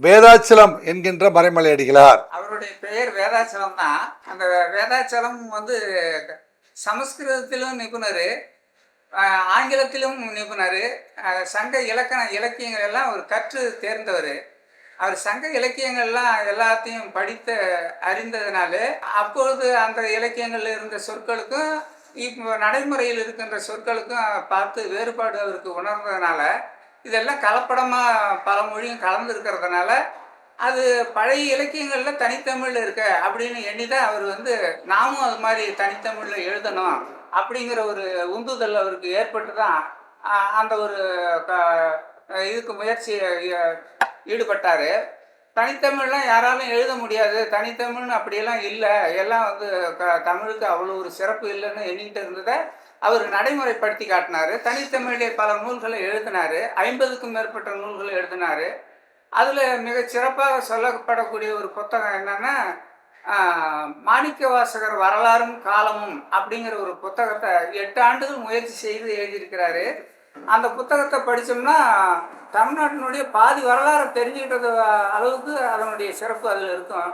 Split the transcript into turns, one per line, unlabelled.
வேதாச்சலம் என்கின்ற மறைமலை அடிகளார்.
அவருடைய பெயர் வேதாச்சலம் தான் அந்த வேதாச்சலம் வந்து சமஸ்கிருதத்திலும் நிபுணர் ஆங்கிலத்திலும் நிபுணர் சங்க இலக்கண இலக்கியங்கள் எல்லாம் அவர் கற்று தேர்ந்தவர். அவர் சங்க இலக்கியங்கள்லாம் எல்லாத்தையும் படித்து அறிந்ததுனால அப்பொழுது அந்த இலக்கியங்களில் இருந்த சொற்களுக்கும் இப்போ நடைமுறையில் இருக்கின்ற சொற்களுக்கும் பார்த்து வேறுபாடு அவருக்கு உணர்ந்ததுனால இதெல்லாம் கலப்படமாக பல மொழியும் கலந்து இருக்கிறதுனால அது பழைய இலக்கியங்களில் தனித்தமிழ் இருக்க அப்படின்னு எண்ணி தான் அவர் வந்து நாமும் அது மாதிரி தனித்தமிழில் எழுதணும் அப்படிங்கிற ஒரு உந்துதல் அவருக்கு ஏற்பட்டு தான் அந்த ஒரு இதுக்கு முயற்சி ஈடுபட்டார். தனித்தமிழ்லாம் யாராலும் எழுத முடியாது. தனித்தமிழ்னு அப்படியெல்லாம் இல்லை. எல்லாம் வந்து க தமிழுக்கு அவ்வளோ ஒரு சிறப்பு இல்லைன்னு எண்ணிக்கிட்டு இருந்ததை அவர் நடைமுறைப்படுத்தி காட்டினார். தனித்தமிழிலே பல நூல்களை எழுதினார். ஐம்பதுக்கும் மேற்பட்ட நூல்களை எழுதினார். அதில் மிக சிறப்பாக சொல்லப்படக்கூடிய ஒரு புத்தகம் என்னென்னா மாணிக்க வாசகர் வரலாறும் காலமும் அப்படிங்கிற ஒரு புத்தகத்தை எட்டு ஆண்டுகள் முயற்சி செய்து எழுதியிருக்கிறாரு. அந்த புத்தகத்தை படித்தோம்னா தமிழ்நாட்டினுடைய பாதி வரலாறு தெரிஞ்சுக்கிட்டது அளவுக்கு அதனுடைய சிறப்பு அதில் இருக்கும்.